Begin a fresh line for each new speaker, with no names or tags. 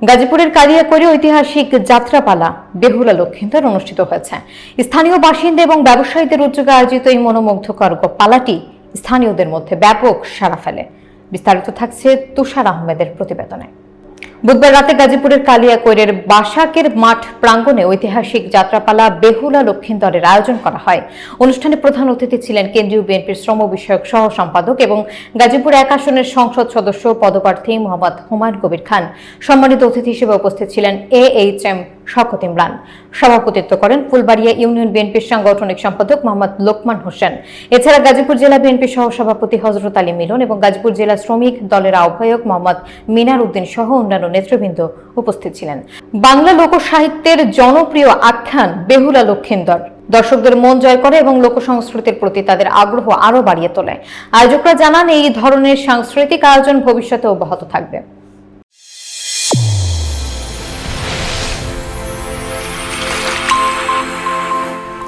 গাজীপুরের কালিয়াকৈরে ঐতিহাসিক যাত্রাপালা বেহুলা লক্ষিন্দর অনুষ্ঠিত হয়েছে। স্থানীয় বাসিন্দা এবং ব্যবসায়ীদের উদ্যোগে আয়োজিত এই মনোমুগ্ধকর পালাটি স্থানীয়দের মধ্যে ব্যাপক সাড়া ফেলে। বিস্তারিত থাকছে তুষার আহমেদের প্রতিবেদনে। বুধবার রাতে গাজীপুরের কালিয়াকৈরের বাসাকের মাঠ প্রাঙ্গণে ঐতিহাসিক যাত্রাপালা বেহুলা লক্ষিন্দরের আয়োজন করা হয়। অনুষ্ঠানে প্রধান অতিথি ছিলেন কেন্দ্রীয় বিএনপির শ্রম বিষয়ক সহ সম্পাদক এবং গাজীপুর এক আসনের সংসদ সদস্য পদপ্রার্থী মোহাম্মদ হুমায়ুন কবির খান। সম্মানিত অতিথি হিসেবে উপস্থিত ছিলেন এ এইচ এম শকত ইমরান। সভাপতিত্ব করেন ফুলবাড়িয়া ইউনিয়ন বিএনপির সাংগঠনিক সম্পাদক মোহাম্মদ লোকমান হোসেন। এছাড়া গাজীপুর জেলা বিএনপির সহসভাপতি হজরত আলী মিলন এবং গাজীপুর জেলা শ্রমিক দলের আহ্বায়ক মোহাম্মদ মিনার উদ্দিন সহ অন্যান্য নেতৃবৃন্দ উপস্থিত ছিলেন। বাংলা লোক সাহিত্যের জনপ্রিয় আখ্যান বেহুলা লক্ষিন্দর। দর্শকদের মন জয় করে এবং লোক সংস্কৃতির প্রতি তাদের আগ্রহ আরও বাড়িয়ে তোলে। আয়োজকরা জানান, এই ধরনের সাংস্কৃতিক আয়োজন ভবিষ্যতে অব্যাহত থাকবে।